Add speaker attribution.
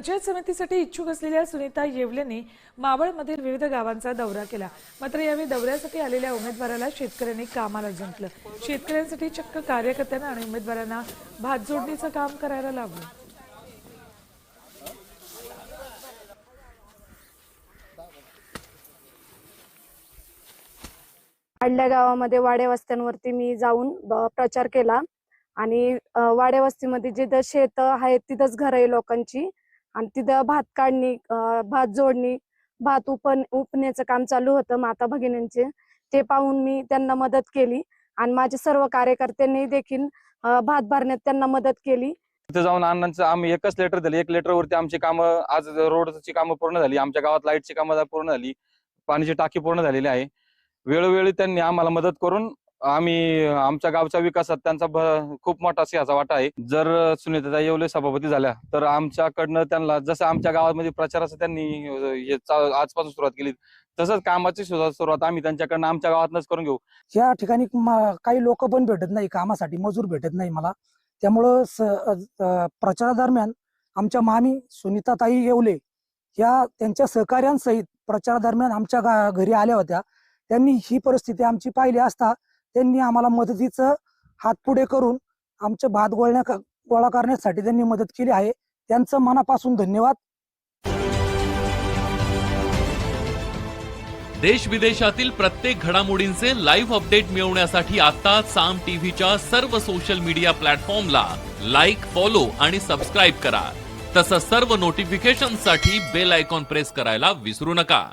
Speaker 1: पंचायत समितीसाठी इच्छुक असलेल्या सुनीता येवलेंनी मावळमधील विविध गावांचा दौरा केला. मात्र यावेळी दौऱ्यासाठी आलेल्या उमेदवाराला शेतकऱ्यांनी कामाला जिंकलं. शेतकऱ्यांसाठी चक्क कार्यकर्त्यांना आणि उमेदवारांना भात जोडणीचं काम करायला लागलं
Speaker 2: आडल्या गावामध्ये वाडे वस्त्यांवरती मी जाऊन प्रचार केला. आणि अ, वाड्या वस्तीमध्ये जिथं शेत आहेत तिथंच घर आहे लोकांची. आणि तिथं भात काढणी भात जोडणी भात उपन उपण्याचं काम चालू होतं माता भगिनींचे. ते पाहून मी त्यांना मदत केली आणि माझे सर्व कार्यकर्त्यांनी देखील भात भरण्यात त्यांना मदत केली.
Speaker 3: तिथे जाऊन अण्णांचं आम्ही एकच लेटर दिलं. एक लेटर वरती आमची कामं आज रोडची कामं पूर्ण झाली. आमच्या गावात लाईटची कामं पूर्ण झाली. पाण्याची टाकी पूर्ण झालेली आहे. वेळोवेळी त्यांनी आम्हाला मदत करून आम्ही आमच्या गावच्या विकासात त्यांचा खूप मोठा सिंहाचा वाटा आहे. जर सुनीता येवले सभापती झाल्या तर आमच्याकडनं त्यांना जसं आमच्या गावामध्ये प्रचाराचं त्यांनी आजपासून सुरुवात केली तसंच कामाची सुरुवात आम्ही त्यांच्याकडनं आमच्या गावातनच करून घेऊ.
Speaker 4: या ठिकाणी काही लोक पण भेटत नाही कामासाठी मजूर भेटत नाही मला. त्यामुळं प्रचारादरम्यान आमच्या मामी सुनीताताई येवले या त्यांच्या सहकार्यांसहित प्रचारादरम्यान आमच्या गा- घरी आल्या होत्या. त्यांनी ही परिस्थिती आमची पाहिली असता त्यांनी आम्हाला मदतीचं हात पुढे करून आमचे भात गोळण्या गोळा करण्यासाठी त्यांनी मदत केली आहे. त्यांचं मनापासून धन्यवाद.
Speaker 5: देश विदेशातील प्रत्येक घडामोडींचे लाईव्ह अपडेट मिळवण्यासाठी आता साम टीव्हीच्या सर्व सोशल मीडिया प्लॅटफॉर्मला लाईक फॉलो आणि सबस्क्राईब करा. तसंच सर्व नोटिफिकेशनसाठी बेल आयकॉन प्रेस करायला विसरू नका.